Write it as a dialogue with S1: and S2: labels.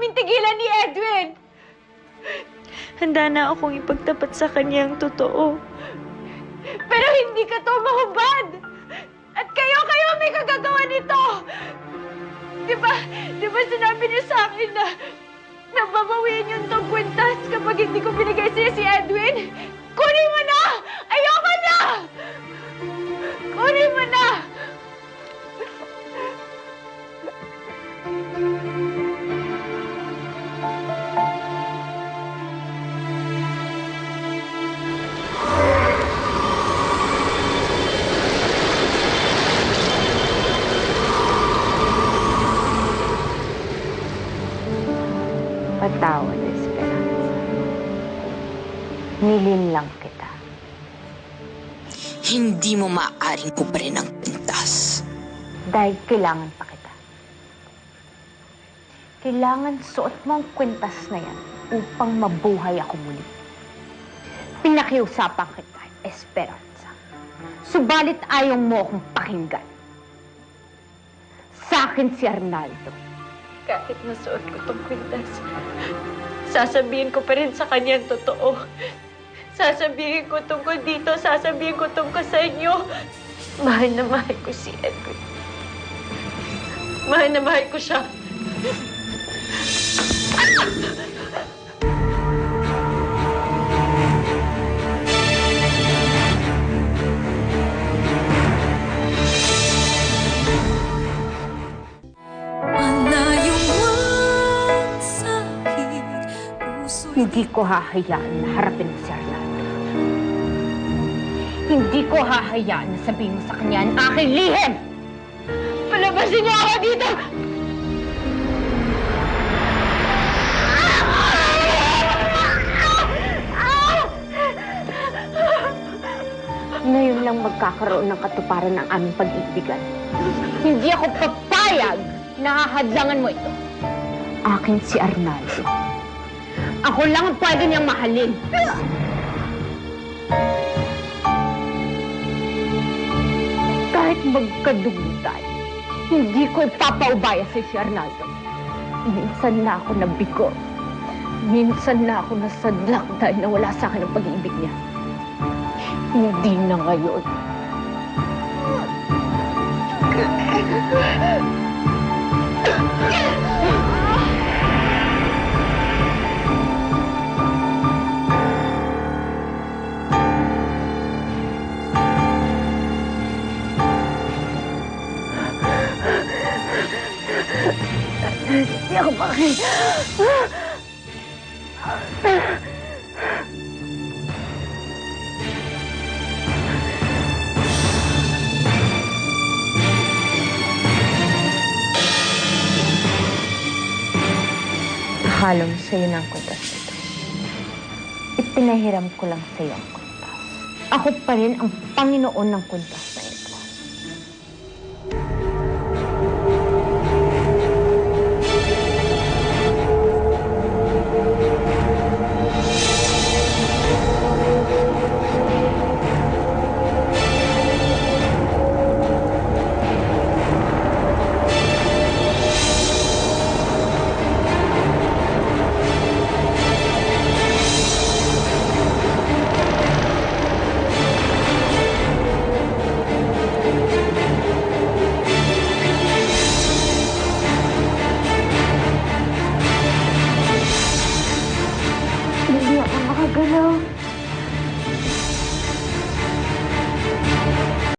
S1: namin tigilan ni Edwin!
S2: Handa na akong ipagtapat sa kanyang totoo.
S1: Pero hindi ka to mahubad! At kayo, kayo may kagagawa nito! Di ba, di ba sinabi niyo sa akin na nababawiin yung tong kwintas kapag hindi ko binigay sa'yo si Edwin? Kunin mo na! Ayoko na! Kunin mo na!
S3: Patawad, Esperanza. Nilin lang kita.
S4: Hindi mo maaaring kuparin ang pintas.
S3: Dahil kailangan pa kita. Kailangan suot mo ang kwintas na yan upang mabuhay ako muli. Pinakiusapan kita, Esperanza. Subalit ayaw mo akong pakinggan. Sa akin si Arnaldo.
S2: Kahit nasuot ko tong kwintas, sasabihin ko pa rin sa kanya totoo. Sasabihin ko tungkol dito, sasabihin ko tungkol sa inyo. Mahal na mahal ko si Edwin. Mahal na mahal ko siya.
S3: Hindi ko hahayaan na harapin mo si Arnaldo. Hindi ko hahayaan na sabihin mo sa kanya ang aking lihim!
S1: Palabasin niyo ako dito!
S3: Ngayon lang magkakaroon ng katuparan ng aming pag-ibigan. Hindi ako papayag na hahadlangan mo ito. Akin si Arnaldo. Ako lang ang pwede niyang mahalin. Kahit magkadugo tayo, hindi ko ipapaubaya sa si Arnaldo. Minsan na ako nabigo. Minsan na ako nasadlak dahil nawala sa akin ang pag-ibig niya. Hindi na ngayon. Hindi ako maki... Halong sa'yo ng kwintas ito. Ipinahiram ko lang sa'yo ang kwintas. Ako pa rin ang Panginoon ng kwintas na